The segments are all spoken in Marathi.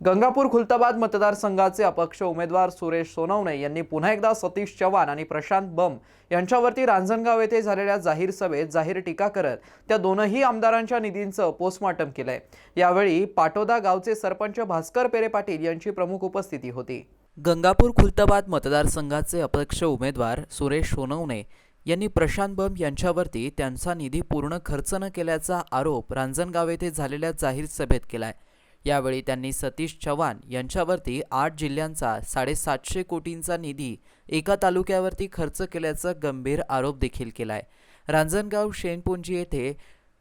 गंगापूर खुलताबाद मतदारसंघाचे अपक्ष उमेदवार सुरेश सोनवणे यांनी पुन्हा एकदा सतीश चव्हाण आणि प्रशांत बम यांच्यावरती रांजणगाव येथे झालेल्या जाहीर सभेत जाहीर टीका करत त्या दोनही आमदारांच्या निधींचं पोस्टमॉर्टम केलंय. यावेळी पाटोदा गावचे सरपंच भास्कर पेरे पाटील यांची प्रमुख उपस्थिती होती. गंगापूर खुलताबाद मतदारसंघाचे अपक्ष उमेदवार सुरेश सोनवणे यांनी प्रशांत बम यांच्यावरती त्यांचा निधी पूर्ण खर्च न केल्याचा आरोप रांजणगाव येथे झालेल्या जाहीर सभेत केलाय. यावेळी त्यांनी सतीश चव्हाण यांच्यावरती आठ जिल्ह्यांचा साडेसातशे कोटींचा निधी एका तालुक्यावरती खर्च केल्याचा गंभीर आरोप देखील केलाय. रांजणगाव शेनपुंजी येथे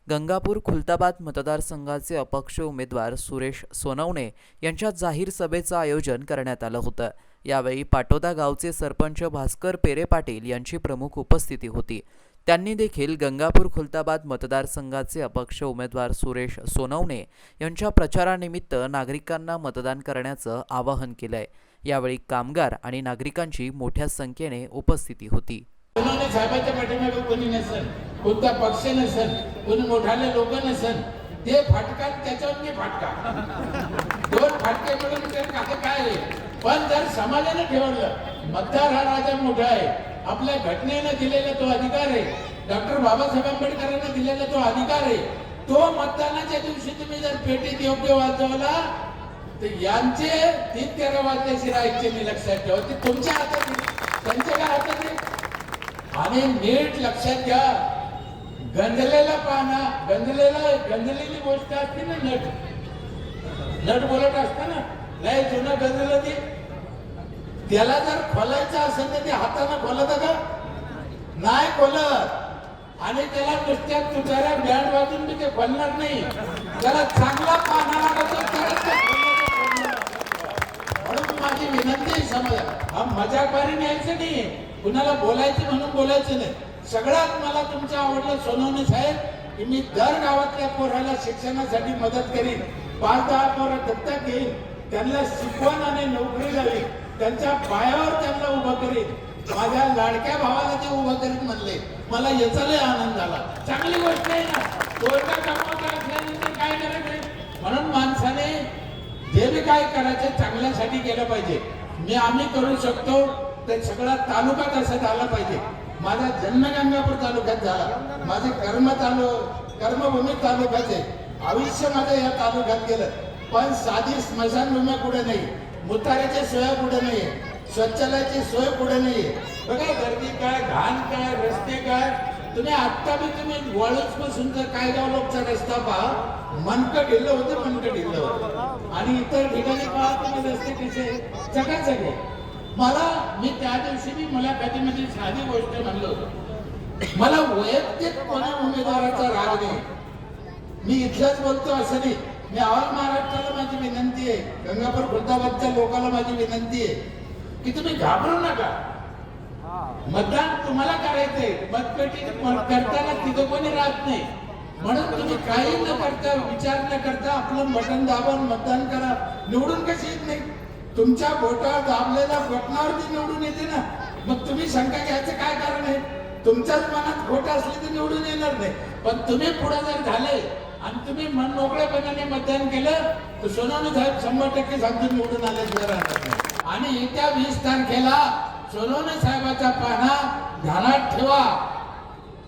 गंगापूर खुलताबाद मतदारसंघाचे अपक्ष उमेदवार सुरेश सोनवणे यांच्या जाहीर सभेचं आयोजन करण्यात आलं होतं. यावेळी पाटोदा गावचे सरपंच भास्कर पेरे पाटील यांची प्रमुख उपस्थिती होती. त्यांनी देखील गंगापूर खुलताबाद मतदारसंघाचे अपक्ष उमेदवार सुरेश सोनवणे यांच्या प्रचारानिमित्त नागरिकांना मतदान करण्याचं आवाहन केलंय. यावेळी कामगार आणि नागरिकांची मोठ्या संख्येने उपस्थिती होती. साहेबांच्या पाठीमागे कोणी नसेल कोणता पक्ष नसेल कोणी मोठाले लोक नसेल ते फाटकात त्याच्यावर मी फाटका. दोन फाटके मिळून काय पण जर समाजाने ठेवलं मतदार हा राजा मोठा आहे. आपल्या घटनेनं दिलेला तो अधिकार आहे. डॉक्टर बाबासाहेब आंबेडकरांना दिलेला तो अधिकार आहे. तो मतदानाच्या दिवशी तुम्ही जर पेटीत योग्य वाजवला तर यांचे तीन तेरा वाजले शिरायचे मी लक्षात ठेवा ते तुमच्या हातात त्यांच्या काय हातात आणि नीट लक्षात घ्या. गंजलेला पाना गंजलेला गंजलेली गोष्ट असते ना नट. नट बोलत असत ना लय जुनं गंजलं ते. त्याला जर खोलायचं असेल तर ते हातानं खोलत का? नाही खोलत. आणि त्याला नुसत्या तुझ्या बँड वाजून मी ते खोलणार नाही. त्याला चांगला पाहणार म्हणून माझी विनंती आहे समाजा हा न्यायचं नाही. कुणाला बोलायचं म्हणून बोलायचं नाही. सगळ्यात मला तुमचं आवडलं सोनवणे साहेब की मी दर गावातल्या पोराला शिक्षणासाठी मदत करीन. पाच दहा पोरं दत्तक घेईन. त्यांना शिकवण आणि नोकरी झाली त्यांच्या पायावर त्यांना उभं करीत माझ्या लाडक्या भावाला ते उभं करीत म्हणले. मला याचा लय आनंद झाला. चांगली गोष्ट आहे ना. तोडका कमवता असल्यानंतर काय करायचं म्हणून माणसाने जे बी काय करायचं चांगल्यासाठी केलं पाहिजे. मी आम्ही करू शकतो ते सगळा तालुका तसा झाला पाहिजे. माझा जन्म गंगापूर तालुक्यात झाला. माझे कर्म तालु कर्मभूमी तालुक्याचे आयुष्य माझं या तालुक्यात गेलं. पण साधी स्मशानभूमी कुठे नाही. मुताऱ्याची सोय पुढे नाही शौचालयाची सोय पुढे नाही बघा गर्दी काय घाण काय रस्ते काय? तुम्ही आत्ता बी तुम्ही वळूच पासून जर काय गाव लोकचा रस्ता पहा मनक ढिल्लं होतं मनक ढिल्लं होतं. आणि इतर ठिकाणी पहा तुम्ही रस्ते कसे चकाचक मला मी त्या दिवशी मी मला पठे म्हणजे साधी गोष्ट म्हणलं होतं. मला वैयक्तिक कोणा उमेदवाराचा राग नाही. मी इथलाच बोलतो असं नाही. मी ऑल महाराष्ट्राला माझी विनंती आहे. गंगापूर खुलताबादच्या लोकांना माझी विनंती आहे की तुम्ही घाबरू नका. मतदान तुम्हाला करायचंय. मतपेटी करताना तिथं कोणी राहत नाही. म्हणून तुम्ही काही न करता विचार न करता आपलं बटन दाबून मतदान करा. निवडून कशी येत नाही? तुमच्या बोटावर दाबलेल्या बटनावरती निवडून येते ना. मग तुम्ही शंका घ्यायचं काय कारण आहे? तुमच्याच मनात खोट असली तर निवडून येणार नाही. पण तुम्ही पुढे जर झाले आणि तुम्ही मन मोकळ्यापणाने मतदान केलं तर सोनवणे साहेब शंभर टक्के सांगतो निवडून आल्याशिवाय राहणार आणि येत्या वीस तारखेला सोनवणे साहेबाचा पाना ध्यानात ठेवा.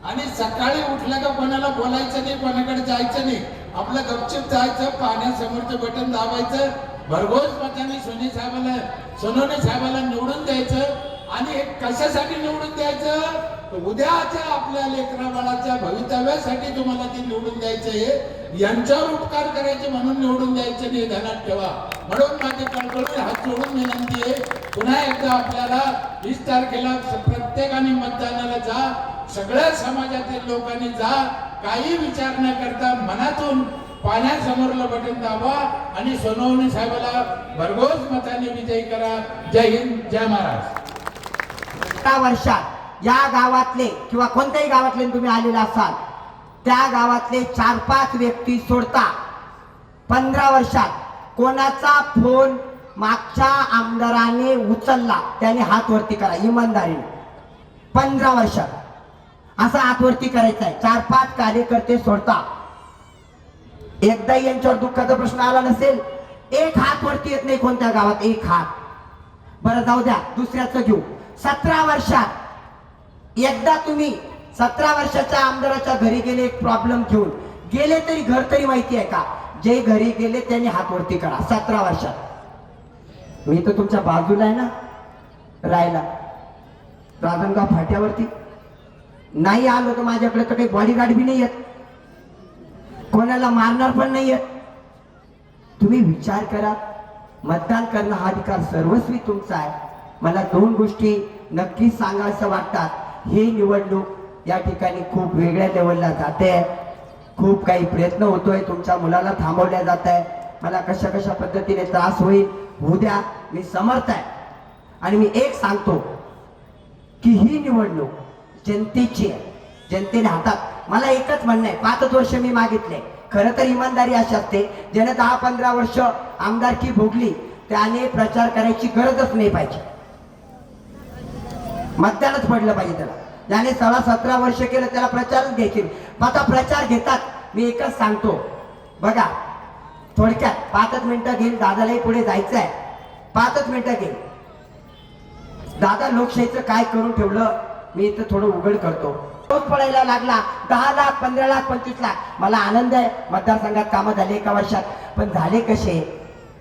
आणि सकाळी उठलं का कोणाला बोलायचं नाही कोणाकडे जायचं नाही आपलं गपचिप जायचं पाण्यासमोरचं बटन दाबायचं. भरघोस मताने सोने साहेबाला सोनवणे साहेबाला निवडून द्यायचं. आणि हे कशासाठी निवडून द्यायचं? तर उद्याच्या आपल्या लेकराबाळाच्या भवितव्यासाठी तुम्हाला ते निवडून द्यायचं आहे. यांच्यावर उपकार करायचे म्हणून निवडून द्यायचे नाही ध्यानात ठेवा. म्हणून माझे कळकळून हात जोडून विनंती आहे पुन्हा एकदा आपल्याला वीस तारखेला प्रत्येकाने मतदानाला जा. सगळ्या समाजातील लोकांनी जा. काही विचार न करता मनातून पाण्यासमोरलं बटन दाबा आणि सोनवणे साहेबाला भरघोस मताने विजयी करा. जय हिंद जय महाराज वर्षात या गावातले किंवा कोणत्याही गावातले तुम्ही आलेले असाल त्या गावातले चार पाच व्यक्ती सोडता पंधरा वर्षात कोणाचा फोन मागच्या आमदाराने उचलला त्याने हात वरती करा इमानदारीने. पंधरा वर्षात. असा हात वरती करायचा आहे. चार पाच कार्यकर्ते सोडता. एकदा यांच्यावर दुःखाचा प्रश्न आला नसेल एक हात वरती येत नाही कोणत्या गावात एक हात. बरं जाऊ द्या दुसऱ्याचं घेऊ. सतरा वर्षात एकदा तुम्ही सतरा वर्षाच्या आमदाराच्या घरी गेले एक प्रॉब्लेम घेऊन. गेले तरी घर तरी माहिती आहे का? जे घरी गेले त्यांनी हात वरती करा सतरा वर्षात. मी तर तुमच्या बाजूला आहे ना राहायला. राजनगाव फाट्यावरती. नाही आलो तर माझ्याकडे तर काही बॉडीगार्ड बी नाही येत कोणाला मारणार पण नाही येत तुम्ही विचार करा मतदान करणं हा अधिकार सर्वस्वी तुमचा आहे. मला दोन गोष्टी नक्कीच सांगायचं वाटतात. ही निवडणूक या ठिकाणी खूप वेगळ्या लेवलला जाते. खूप काही प्रयत्न होतोय. तुमच्या मुलाला थांबवल्या जात आहे. मला कशा कशा पद्धतीने त्रास होईल उद्या मी समर्थ आहे. आणि मी एक सांगतो की ही निवडणूक जनतेची आहे. जनतेने हातात मला एकच म्हणणं आहे. पाचच वर्ष मी मागितले. खरं तर इमानदारी अशी असते. ज्याने दहा पंधरा वर्ष आमदारकी भोगली त्याने प्रचार करायची गरजच नाही पाहिजे. मतदानच पडलं पाहिजे त्याला. ज्याने सोळा सतरा वर्ष केलं त्याला प्रचारच घ्यायचे मग आता प्रचार घेतात. मी एकच सांगतो. बघा थोडक्यात पाचच मिनिटं घेईल दादालाही पुढे जायचं आहे पाचच मिनिटं घेईल. दादा लोकशाहीचं काय करून ठेवलं मी इथं थोडं उघड करतो. पाऊस पडायला लागला. दहा लाख पंधरा लाख पंचवीस लाख. मला आनंद आहे. मतदारसंघात कामं झाले एका वर्षात. पण झाले कसे?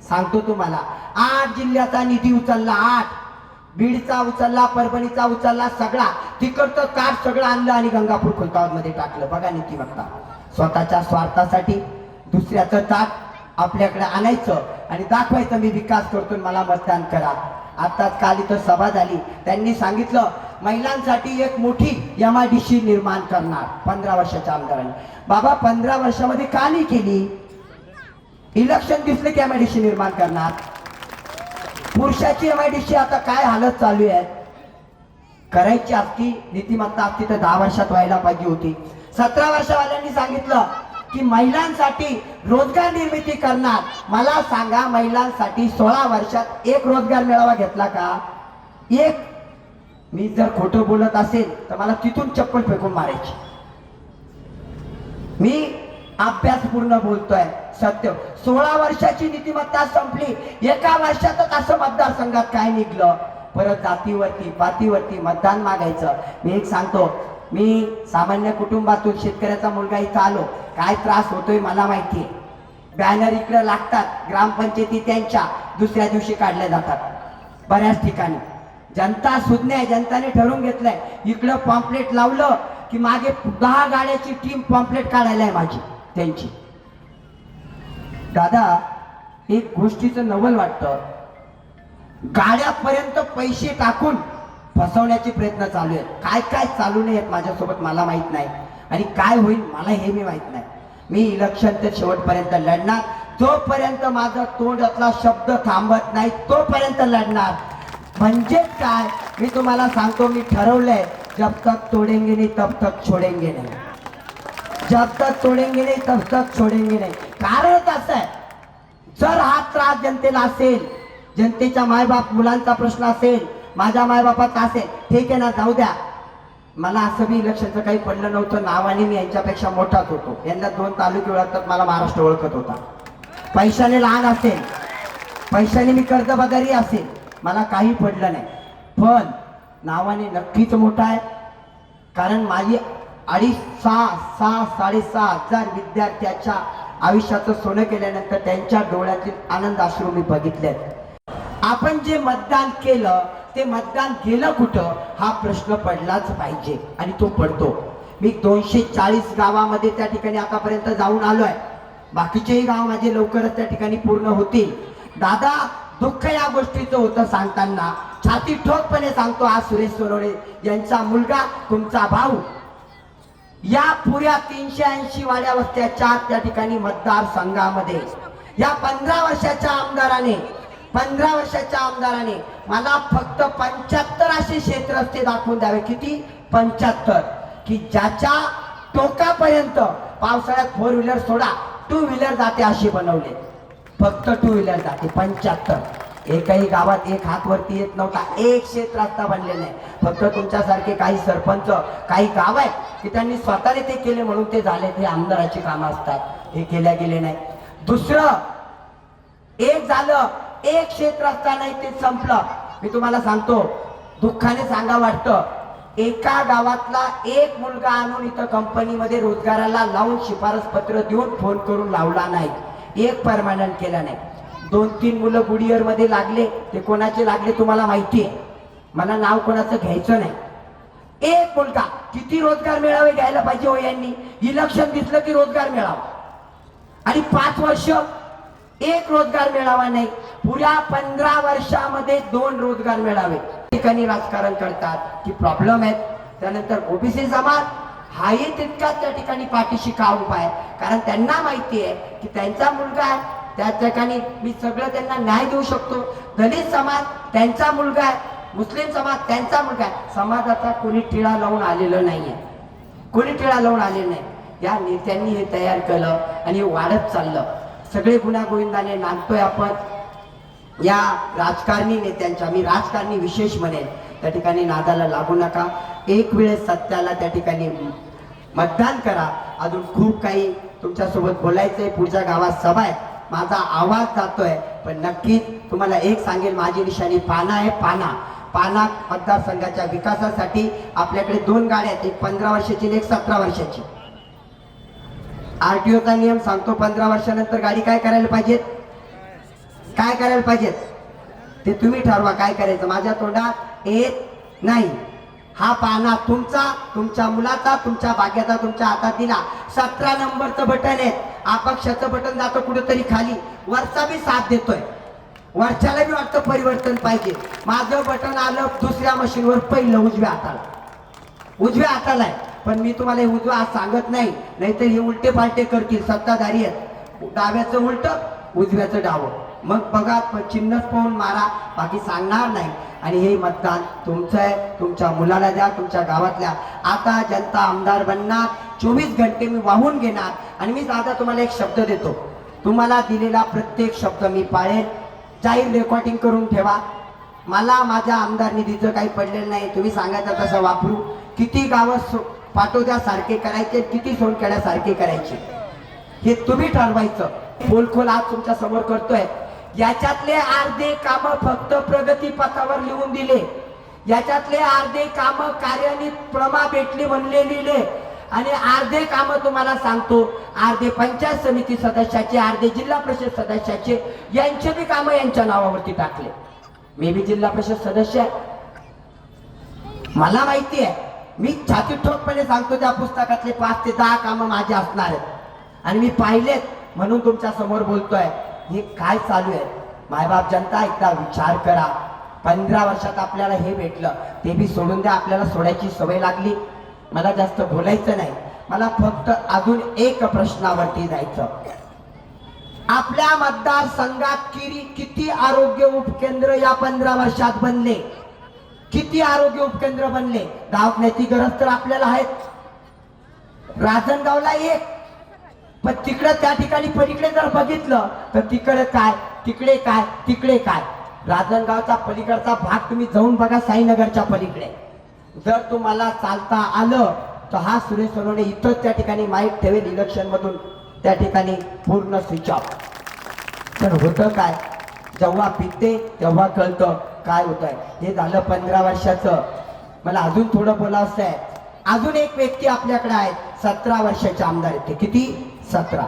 सांगतो तुम्हाला. आठ जिल्ह्याचा निधी उचलला. आठ. बीडचा उचलला परभणीचा उचलला सगळा. तिकडचं काठ सगळं आणलं आणि गंगापूर खुलताबादमध्ये टाकलं. बघा नीती बघता स्वतःच्या स्वार्थासाठी दुसऱ्याचं ताट आपल्याकडे आणायचं आणि दाखवायचं मी विकास करतो मला मतदान करा. आताच काल इथं सभा झाली. त्यांनी सांगितलं महिलांसाठी एक मोठी एम आय डी सी निर्माण करणार. पंधरा वर्षाच्या आमदारांनी. बाबा पंधरा वर्षामध्ये का नाही केली? इलेक्शन दिसले की एम आय डी सी निर्माण करणार. पुरुषाची एम आता काय हालत चालू आहे? करायची असती नीतिमत्ता असती तर दहा वर्षात व्हायला पाहिजे होती. सतरा वर्षवाल्यांनी सांगितलं की महिलांसाठी रोजगार निर्मिती करणार. मला सांगा महिलांसाठी सोळा वर्षात एक रोजगार मेळावा घेतला का? एक. मी जर खोटं बोलत असेल तर मला तिथून चप्पल फेकून मारायची. मी अभ्यास पूर्ण बोलतोय. सत्य. सोळा वर्षाची नीतिमत्ता संपली. एका वर्षातच असं मतदारसंघात काय निघलं? परत जातीवरती पातीवरती मतदान मागायचं. मी एक सांगतो मी सामान्य कुटुंबातून शेतकऱ्याचा मुलगा इथं आलो. काय त्रास होतोय मला माहितीये. बॅनर इकडे लागतात ग्रामपंचायती त्यांच्या दुसऱ्या दिवशी काढल्या जातात. बऱ्याच ठिकाणी. जनता सुज्ञ आहे जनताने ठरवून घेतलंय. इकडं पॉम्पलेट लावलं की मागे दहा गाड्याची टीम पॉम्पलेट काढायला आहे माझी त्यांची. दादा एक गोष्टीचं नवल वाटतं. गाड्यापर्यंत पैसे टाकून फसवण्याचे प्रयत्न चालू आहेत. काय काय चालू नाही आहेत माझ्यासोबत मला माहीत नाही. आणि काय होईल मला हे मी माहीत नाही. मी इलेक्शन तर शेवटपर्यंत लढणार. जोपर्यंत माझा तोंडातला शब्द थांबत नाही तोपर्यंत लढणार. म्हणजे काय? मी तुम्हाला सांगतो मी ठरवलंय जब तक तोडेंगे नाही तब तक छोडेंगे नाही. जब तक तोडेंगे नाही तब तक छोडेंगे नाही. कारणच असं आहे जर हा त्रास जनतेला असेल जनतेच्या मायबाप मुलांचा प्रश्न असेल माझ्या मायबापाचा असेल ठीक आहे ना जाऊ द्या. मला असं बी इलेक्शनचं काही पडलं नव्हतं नावाने मी यांच्यापेक्षा मोठाच होतो. यांना दोन तालुके ओळखतात मला महाराष्ट्र ओळखत होता. पैशाने लहान असेल पैशाने मी कर्जबाजारी असेल मला काही पडलं नाही. पण नावाने नक्कीच मोठा आहे कारण माझी अडीच सहा सहा साडेसहा हजार विद्यार्थ्याच्या आयुष्याचं सोनं केल्यानंतर त्यांच्या डोळ्यातील आनंद अश्रू मी बघितले आपण जे मतदान केलं ते मतदान गेलं कुठं हा प्रश्न पडलाच पाहिजे आणि तो पडतो. मी दोनशे चाळीस गावामध्ये त्या ठिकाणी आतापर्यंत जाऊन आलो आहे बाकीचेही गाव माझे लवकरच त्या ठिकाणी पूर्ण होतील. दादा दुःख या गोष्टीचं होतं सांगताना छाती ठोकपणे सांगतो आज सुरेश सोनवणे यांचा मुलगा तुमचा भाऊ. या पुऱ्या तीनशे ऐंशी वाड्या वस्त्याच्या त्या ठिकाणी मतदारसंघामध्ये या पंधरा वर्षाच्या आमदाराने पंधरा वर्षाच्या आमदाराने मला फक्त पंच्याहत्तर असे क्षेत्र रस्ते दाखवून द्यावे. किती? पंच्याहत्तर. की ज्याच्या टोकापर्यंत पावसाळ्यात फोर व्हीलर सोडा टू व्हीलर जाते अशी बनवले. फक्त टू व्हीलर जाते पंच्याहत्तर. एकही गावात एक हात वरती येत नव्हता. एक शेत रस्ता बनलेला आहे. फक्त तुमच्यासारखे काही सरपंच काही गाव आहेत की त्यांनी स्वतःने ते केले म्हणून ते झाले. ते आमदाराची कामं असतात. हे केल्या गेले नाही. दुसरं एक झालं एक क्षेत्र नाही ते संपलं. मी तुम्हाला सांगतो दुःखाने सांगा वाटतं. एका गावातला एक मुलगा आणून इथं कंपनीमध्ये रोजगाराला लावून शिफारस पत्र देऊन फोन करून लावला नाही. एक परमानंट केला नाही. दोन तीन मुलं गुडियरमध्ये लागले ते कोणाचे लागले तुम्हाला माहिती आहे. मला नाव कोणाचं घ्यायचं नाही. एक मुलगा किती रोजगार मिळावे घ्यायला पाहिजे हो यांनी? इलेक्शन दिसलं की रोजगार मिळावा. आणि पाच वर्ष एक रोजगार मिळावा नाही. पुऱ्या पंधरा वर्षामध्ये दोन रोजगार मिळावे. ठिकाणी राजकारण करतात की प्रॉब्लेम आहेत. त्यानंतर ओबीसी समाज हाही तितकाच त्या ठिकाणी पाठीशी का उभा आहे? कारण त्यांना माहिती आहे की त्यांचा मुलगा आहे त्या ठिकाणी मी सगळं त्यांना न्याय देऊ शकतो. दलित समाज त्यांचा मुलगा आहे. मुस्लिम समाज त्यांचा मुलगा आहे. समाजाचा कोणी टिळा लावून आलेलं नाही आहे कोणी टिळा लावून आले नाही. या नेत्यांनी हे तयार केलं आणि हे वाढत चाललं. सगळे गुन्हा गोविंदाने नांदतोय आपण. या राजकारणी नेत्यांच्या मी राजकारणी विशेष म्हणेन. त्या ठिकाणी नादाला लागू नका. एक वेळेस सत्याला त्या ठिकाणी मतदान करा. अजून खूप काही तुमच्यासोबत बोलायचंय. पुढच्या गावात सभा आहे माझा आवाज जातोय. पण नक्कीच तुम्हाला एक सांगेल माझी निशाणी पाना आहे पाना. पाना मतदारसंघाच्या विकासासाठी आपल्याकडे दोन गाड्या आहेत एक पंधरा वर्षाची आणि एक सतरा वर्षाची. आर टी ओचा नियम सांगतो पंधरा वर्षानंतर गाडी काय करायला पाहिजेत? काय करायला पाहिजेत? ते तुम्ही ठरवा काय करायचं. माझ्या तोंडात येत नाही. हा पाना तुमचा तुमच्या मुलाचा तुमच्या भाग्याचा तुमच्या हातात दिला. सतरा नंबरचं बटन आहे. अपक्षाचं बटन जातं कुठेतरी खाली. वरचा बी साथ देतोय. वरच्याला बी वाटतं परिवर्तन पाहिजे. माझं बटन आलं दुसऱ्या मशीनवर पहिलं उजव्या हाताला. उजव्या हाताला आहे. पण मी तुम्हाला हे उजवा हात सांगत नाही. नाहीतर हे उलटे पालटे करतील. सत्ताधारी आहेत. डाव्याचं उलट उजव्याचं डावं. मग बघा चिन्हच पाहून मारा. बाकी सांगणार नाही. आणि हे मतदान तुमचं आहे. तुमच्या मुलाला द्या तुमच्या गावातल्या. आता जनता आमदार बनणार. चोवीस घंटे मी वाहून घेणार. आणि मी दादा तुम्हाला एक शब्द देतो. तुम्हाला दिलेला प्रत्येक शब्द मी पाळेल जाहीर रेकॉर्डिंग करून ठेवा. मला माझ्या आमदार निधीचं काही पडलेलं नाही. तुम्ही सांगायचं तसं वापरू. किती गावं सो- पाटोद्यासारखे करायचे किती सोनखेड्यासारखे करायचे? हे तुम्ही ठरवायचं. खोलखोल आज तुमच्यासमोर करतोय. याच्यातले अर्धे काम फक्त प्रगती पथावर लिहून दिले. याच्यातले अर्धे काम कार्यान्वित प्रमा भेटली म्हणले लिहिले. आणि अर्धे काम तुम्हाला सांगतो. अर्धे पंचायत समिती सदस्याचे अर्धे जिल्हा परिषद सदस्याचे यांचे बी काम यांच्या नावावरती टाकले. मी बी जिल्हा परिषद सदस्य आहे. मला माहिती आहे. मी छाती ठोकपणे सांगतो त्या पुस्तकातले पाच ते दहा कामं माझे असणार आहेत. आणि मी पाहिलेत म्हणून तुमच्यासमोर बोलतोय. हे काय चालू आहे? मायबाप जनता एकदा विचार करा. पंधरा वर्षात आपल्याला हे भेटलं ते बी सोडून द्या आपल्याला सोडायची सवय लागली. मला जास्त बोलायचं नाही. मला फक्त अजून एक प्रश्नावरती जायचं. आपल्या मतदारसंघात किरी किती आरोग्य उपकेंद्र या पंधरा वर्षात बनले? किती आरोग्य उपकेंद्र बनले? दवाखान्याची गरज तर आपल्याला आहेत राजनगावला एक. पण तिकडं त्या ठिकाणी पलीकडे जर बघितलं तर तिकडे काय? तिकडे काय? तिकडे काय? राजनगावचा पलीकडचा भाग तुम्ही जाऊन बघा साईनगरच्या पलीकडे. जर तुम्हाला चालता आलं तर हा सुरेश सोनवणे इथंच त्या ठिकाणी माहीत ठेवेल इलेक्शन मधून त्या ठिकाणी पूर्ण स्विच ऑफ पण होतं काय? जेव्हा पिकते तेव्हा कळतं काय होत आहे हे झालं पंधरा वर्षाचं. मला अजून थोडं बोलावंसं आहे. अजून एक व्यक्ती आपल्याकडे आहे सतरा वर्षाचे आमदार येते ते किती? सतरा.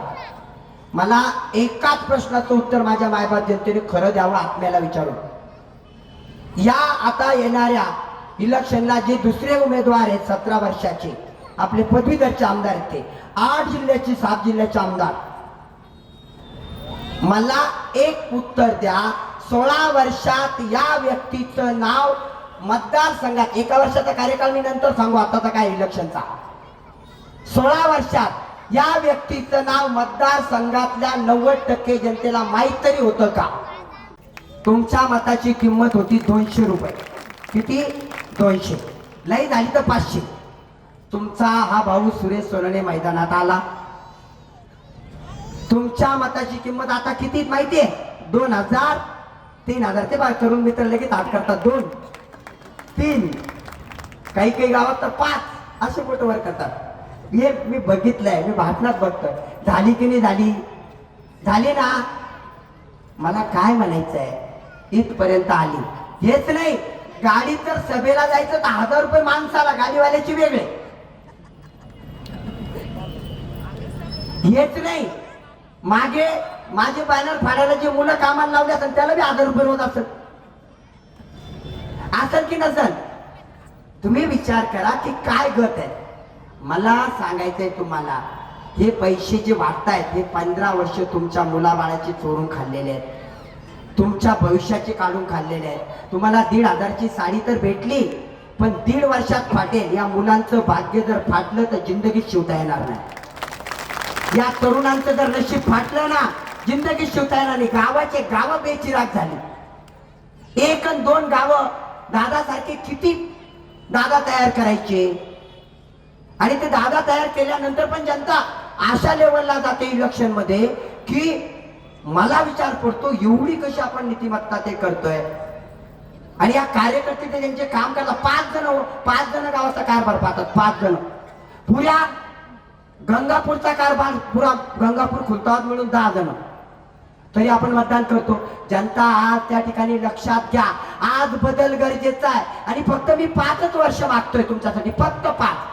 मला एकाच प्रश्नाचं उत्तर माझ्या मायबाप जनतेने खरं द्यावं आत्म्याला विचारून. या आता येणाऱ्या इलेक्शनला जे दुसरे उमेदवार आहेत सतरा वर्षाचे आपले पदवीधरचे आमदार आहेत ते आठ जिल्ह्याचे सात जिल्ह्याचे आमदार. मला एक उत्तर द्या सोळा वर्षात या व्यक्तीचं नाव मतदारसंघात एका वर्षाचा कार्यकाळ मी नंतर सांगू आताचा काय इलेक्शनचा. सोळा वर्षात या व्यक्तीचं नाव मतदारसंघातल्या नव्वद टक्के जनतेला माहीत तरी होतं का? तुमच्या मताची किंमत होती दोनशे रुपये. किती? दोनशे. लई झाली तर पाचशे. तुमचा हा भाऊ सुरेश सोनने मैदानात आला. तुमच्या मताची किंमत आता किती माहिती आहे? दोन हजार तीन हजार. ते बाहेर तरुण मित्र लगेच हात करतात. दोन तीन. काही काही गावात तर पाच. असे कुठं वर करतात. हे मी बघितलंय मी भाषणात बघतोय. झाली की नाही झाली? झाली ना? मला काय म्हणायचं आहे इथपर्यंत आली. हेच नाही गाडी तर सभेला जायचं तर हजार रुपये माणसाला गाडीवाल्याची वेगळे. हेच नाही. मागे माझे बॅनर फाडायला जे मुलं कामाला लावले असेल त्याला बी हजार रुपये रोज असत असेल की नसल? तुम्ही विचार करा की काय गत आहे? मला सांगायचंय तुम्हाला हे पैसे जे वाटतायत हे पंधरा वर्ष तुमच्या मुलाबाळाची चोरून खाल्लेले आहेत. तुमच्या भविष्याची काढून खाल्लेले आहेत. तुम्हाला दीड हजारची साडी तर भेटली पण दीड वर्षात फाटेल. या मुलांचं भाग्य जर फाटलं तर जिंदगीत शिवता येणार नाही. या तरुणांचं जर नशीब फाटलं ना जिंदगीत शिवता येणार नाही. गावाचे गावं बेचिराग झाली. एक दोन गावं दादासारखे किती दादा तयार करायचे? आणि ते दादा तयार केल्यानंतर पण जनता अशा लेवलला जाते इलेक्शनमध्ये की मला विचार पडतो एवढी कशी आपण नीतिमत्ता ते करतोय. आणि या कार्यकर्ते ते त्यांचे काम करतात पाच जण हो, पाच जण गावाचा कारभार पाहतात पाच जण. पुऱ्या गंगापूरचा कारभार पुरा गंगापूर खुलताबाद मिळून दहा जण. तरी आपण मतदान करतो. जनता आज त्या ठिकाणी लक्षात घ्या. आज बदल गरजेचा आहे. आणि फक्त मी पाचच वर्ष मागतोय तुमच्यासाठी. फक्त पाच.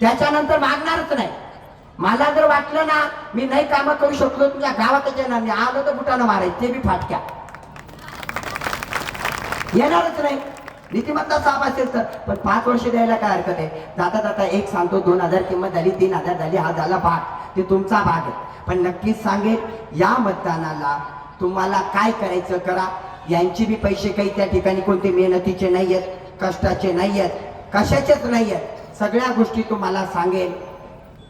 त्याच्यानंतर मागणारच नाही. मला जर वाटलं ना मी नाही कामं करू शकलो तुमच्या गावातच येणार नाही. आलं तर बुटानं मारायचं ते बी फाटक्या. येणारच नाही. नीतिमत्ता साफ असेल तर. पण पाच वर्ष द्यायला काय हरकत आहे? जाता जाता एक सांगतो दोन हजार किंमत झाली तीन हजार झाली हा झाला भाग. ते तुमचा भाग आहे. पण नक्कीच सांगेल या मतदानाला तुम्हाला काय करायचं करा. यांची बी पैसे काही त्या ठिकाणी कोणते मेहनतीचे नाही आहेत कष्टाचे नाही आहेत कशाचेच नाही आहेत सगळ्या गोष्टी तुम्हाला सांगेल